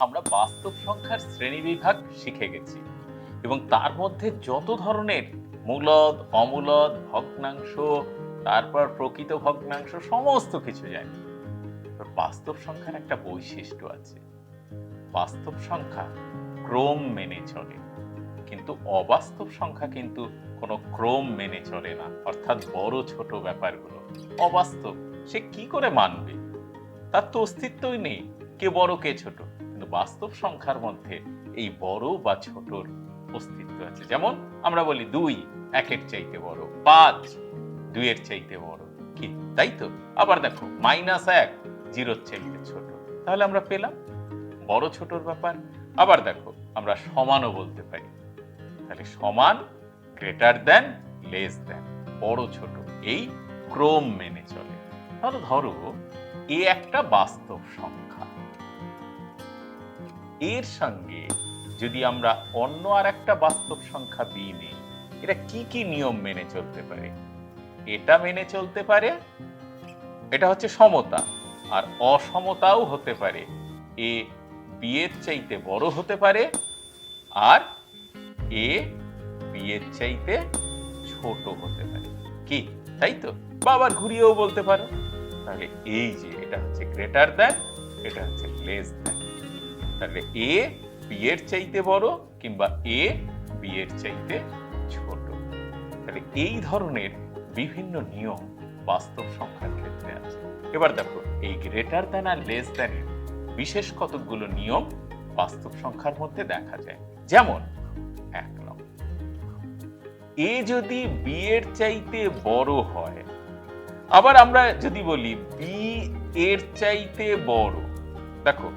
আমরা বাস্তব সংখ্যার শ্রেণীবিভাগ শিখে গেছি। এবং তার মধ্যে যত ধরনের মূলদ, অমূলদ, ভগ্নাংশ, তারপর প্রকৃত ভগ্নাংশ, সমস্ত কিছু জানি। বাস্তব সংখ্যার একটা বৈশিষ্ট্য আছে। বাস্তব সংখ্যা ক্রম মেনে চলে, কিন্তু অবাস্তব সংখ্যা কিন্তু কোনো ক্রম মেনে চলে না। অর্থাৎ বড় ছোট ব্যাপারগুলো। অবাস্তব, সে কি করে মানবে? তার তো অস্তিত্বই নেই, কে বড়, কে ছোট। বাস্তব সংখ্যার মধ্যে এই বড় বা ছোটর অস্তিত্ব আছে। যেমন আমরা বলি দুই, একের চাইতে বড়। পাঁচ, দুইয়ের চাইতে বড়। কি? তাই তো? আবার দেখো, মাইনাস এক, জিরোর চাইতে ছোট। তাহলে আমরা পেলাম বড় ছোটর ব্যাপার। আবার দেখো, আমরা সমানও বলতে পারি। তাহলে সমান গ্রেটার দেন লেস দেন বড় ছোট, এই ক্রম মেনে চলে। তাহলে ধরো, এ একটা বাস্তব সংখ্যা। এর সঙ্গে যদি আমরা অন্য আর একটা বাস্তব সংখ্যা বি নিই, এটা কি কি নিয়ম মেনে চলতে পারে? এটা মেনে চলতে পারে, এটা হচ্ছে সমতা, আর অসমতাও হতে পারে। এ বি এর চাইতে বড় হতে পারে, আর এ বি এর চাইতে ছোট হতে পারে। কি? তাই তো? বা আবার ঘুরিয়েও বলতে পারো। তাহলে এই যে, এটা হচ্ছে গ্রেটার দ্যান এটা হচ্ছে লেস দ্যান তাহলে এ বি এর চাইতে বড় কিংবা এ বি এর চাইতে ছোট। তাহলে এই ধরনের বিভিন্ন নিয়ম বাস্তব সংখ্যার ক্ষেত্রে আছে। এবার দেখো, এই গ্রেটার দ্যান আর লেস দ্যানের বিশেষ কতগুলো নিয়ম বাস্তব সংখ্যার মধ্যে দেখা যায়। যেমন, এক নম্বর এ যদি বি এর চাইতে বড় হয়, আবার আমরা যদি বলি বি এর চাইতে বড়, দেখো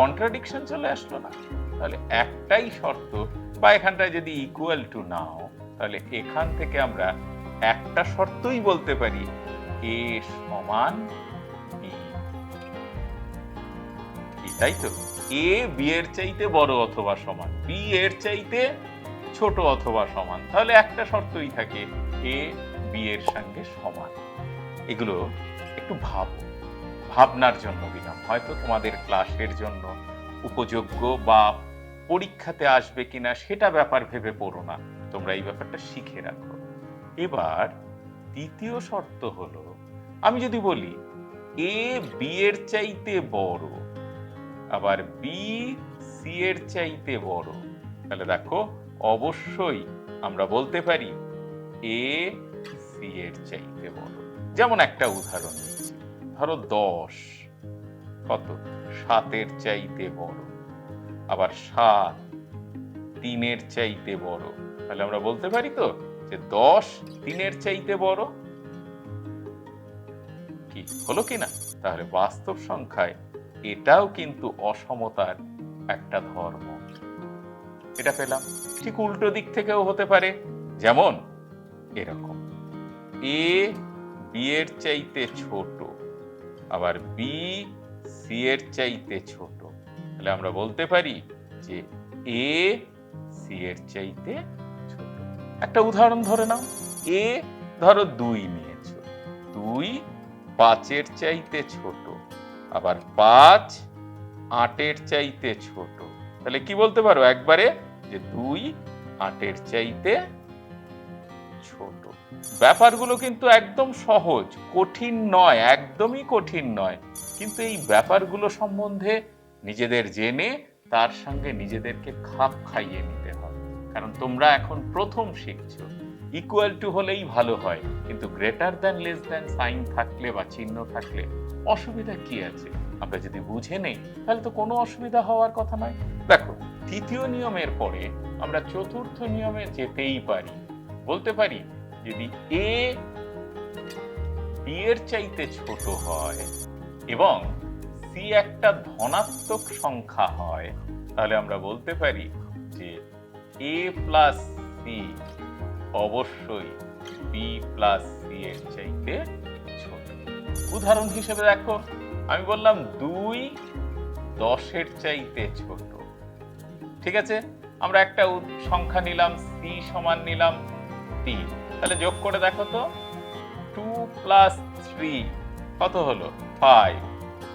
কন্ট্রাডিকশন চলে আসলো না, তাহলে একটাই শর্ত, বা এখানটায় যদি ইকুয়াল টু নাও, তাহলে এখান থেকে আমরা একটা শর্তই বলতে পারি এ সমান তাই তো? এ বি এর চাইতে বড় অথবা সমান বি এর চাইতে ছোট অথবা সমান, তাহলে একটা শর্তই থাকে এ বি এর সঙ্গে সমান। এগুলো একটু ভাবো। ভাবনার জন্য দিলাম হয়তো তোমাদের ক্লাসের জন্য উপযোগ্য বা পরীক্ষাতে আসবে কিনা সেটা ব্যাপার ভেবে পড়ো না। তোমরা এই ব্যাপারটা শিখে রাখো। এবার দ্বিতীয় শর্ত হলো, আমি যদি বলি এ বি এর চাইতে বড়, আবার বি সি এর চাইতে বড়, তাহলে দেখো অবশ্যই আমরা বলতে পারি এ সি এর চাইতে বড়। যেমন একটা উদাহরণ দিচ্ছি ধরো দশ, কত? সাতের চাইতে বড়। আবার সাত, তিনের চাইতে বড়। তাহলে আমরা বলতে পারি তো যে দশ তিনের চাইতে বড়? কি, হলো কি না? তাহলে বাস্তব সংখ্যায় এটাও কিন্তু অসমতার একটা ধর্ম। এটা পেলাম। ঠিক উল্টো দিক থেকেও হতে পারে। যেমন এরকম। এ বিয়ের চাইতে ছোট। আবার বি সি এর চাইতে ছোট। তাহলে আমরা বলতে পারি যে এ সি এর চাইতে ছোট। একটা উদাহরণ ধরে নাও। এ ধরো দুই নিয়েছো। দুই পাঁচের চাইতে ছোট। আবার পাঁচ আটের চাইতে ছোট। তাহলে কি বলতে পারো একবারে? যে দুই আটের চাইতে ব্যাপারগুলো কিন্তু একদম সহজ, কঠিন নয়, একদমই কঠিন নয়। কিন্তু এই ব্যাপারগুলো সম্বন্ধে নিজেদের জেনে, তার সঙ্গে নিজেদেরকে খাপ খাইয়ে নিতে হবে। কারণ তোমরা এখন প্রথম শিখছো ইকুয়াল টু হলেই ভালো হয়। কিন্তু greater than less than sign থাকলে বা চিহ্ন থাকলে অসুবিধা কি আছে? আমরা যদি বুঝে নেই, তাহলে তো কোনো অসুবিধা হওয়ার কথা নয়। দেখো, তৃতীয় নিয়মের পরে আমরা চতুর্থ নিয়মে যেতেই পারি। বলতে পারি যদি এ বি এর চাইতে ছোট হয় এবং সি একটা ধনাত্মক সংখ্যা হয়, তাহলে আমরা বলতে পারি যে এ প্লাস সি অবশ্যই বি প্লাস সি এর চাইতে ছোট। উদাহরণ হিসেবে দেখো, আমি বললাম দুই দশের চাইতে ছোট। ঠিক আছে? আমরা একটা সংখ্যা নিলাম, সি সমান নিলাম তিন। তাহলে যোগ করে দেখো তো টু প্লাস থ্রি কত হলো? ফাইভ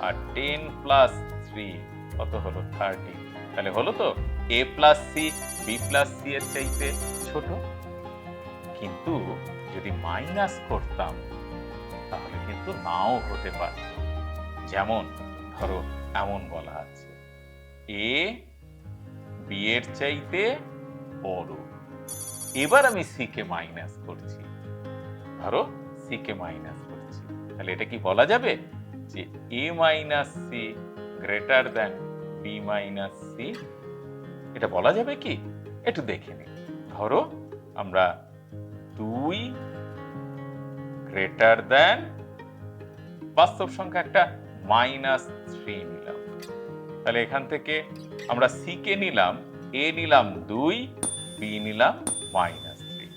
আর টেন প্লাস থ্রি কত হলো? থার্টি তাহলে হলো তো A plus C B plus C এর চাইতে ছোট। কিন্তু যদি মাইনাস করতাম, তাহলে কিন্তু নাও হতে পারত। যেমন, ধরো, এমন বলা আছে। এ বি এর চাইতে বড়। এবার আমি সি কে মাইনাস করছি। ধরো সি কে মাইনাস করছি। তাহলে এটা কি বলা যাবে? যে A minus C greater than B minus C এটা বলা যাবে কি? একটু দেখে নি ধরো আমরা দুই গ্রেটার দ্যান বাস্তব সংখ্যা একটা মাইনাস থ্রি নিলাম। তাহলে এখান থেকে আমরা সি কে নিলাম এ নিলাম দুই বি নিলাম মাইনাস থ্রি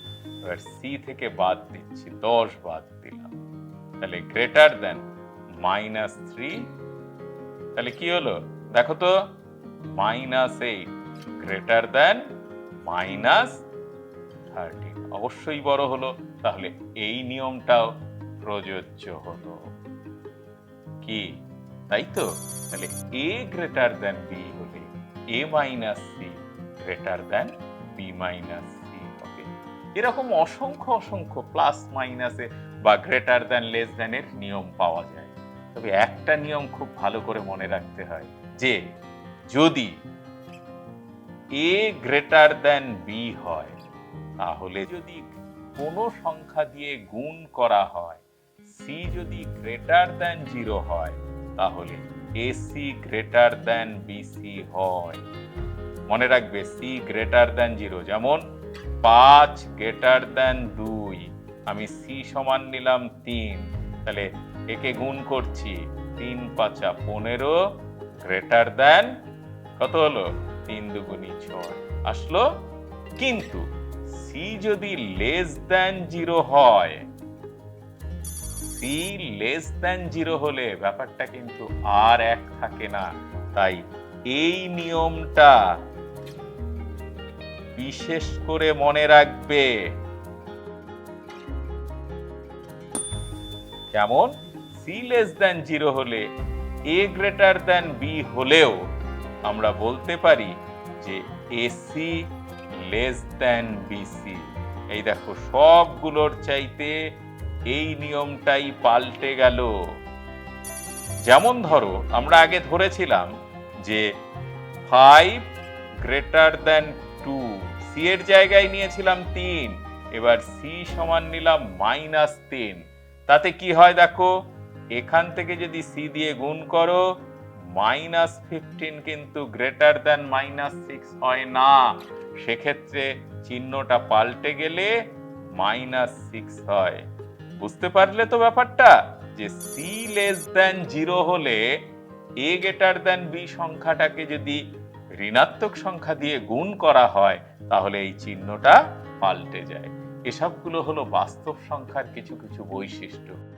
এবার সি থেকে বাদ দিচ্ছি, দশ বাদ দিলাম। তাহলে গ্রেটার দেন মাইনাস থ্রি তাহলে কি হলো? দেখো তো minus eight greater than minus thirteen অবশ্যই বড় হলো, তাহলে এই নিয়মটাও প্রযোজ্য হলো। কি? তাই তো? তাহলে এ গ্রেটার দেন বি হলে A minus C greater than B minus এরকম অসংখ্য অসংখ্য প্লাস মাইনাসে বা গ্রেটার দেন লেস দেনের নিয়ম পাওয়া যায়। তবে একটা নিয়ম খুব ভালো করে মনে রাখতে হয় যে, যদি এ গ্রেটার দেন বি হয়, তাহলে যদি কোনো সংখ্যা দিয়ে গুণ করা হয় সি যদি গ্রেটার দেন জিরো হয়, তাহলে এসি গ্রেটার দেন বিসি হয়। মনে রাখবে সি গ্রেটার দেন জিরো যেমন পাঁচ গ্রেটার দেন দুই। আমি সি সমান নিলাম তিন। তাহলে একে গুণ করছি তিন পাঁচা পনেরো গ্রেটার দেন কত হলো? তিন দুগুণি ছয়। আসলো। কিন্তু সি যদি লেস দেন জিরো হয় সি লেস দেন জিরো হলে ব্যাপারটা কিন্তু আর এক থাকে না। তাই এই নিয়মটা বিশেষ করে মনে রাখবে। কেমন? সি লেস দেন জিরো হলে এ গ্রেটার দেন বি হলেও আমরা বলতে পারি যে এসি লেস দেন বিসি এই দেখো, সবগুলোর চাইতে এই নিয়মটাই পাল্টে গেল। যেমন ধরো, আমরা আগে ধরেছিলাম যে five greater than two C এর জায়গায় নিয়েছিলাম তিন, এবার সি সমান নিলাম মাইনাস তিন। তাতে কি হয় দেখো? এখান থেকে যদি সি দিয়ে গুণ করো মাইনাস ফিফটিন কিন্তু গ্রেটার দেন মাইনাস সিক্স হয় না। সেক্ষেত্রে চিহ্নটা পাল্টে গেলে মাইনাস সিক্স হয়। বুঝতে পারলে তো ব্যাপারটা? যে সি লেস দেন জিরো হলে এ গ্রেটার দেন বি সংখ্যাটাকে যদি ঋণাত্মক সংখ্যা দিয়ে গুণ করা হয়, তাহলে এই চিহ্নটা পাল্টে যায়। এসবগুলো হলো বাস্তব সংখ্যার কিছু কিছু বৈশিষ্ট্য।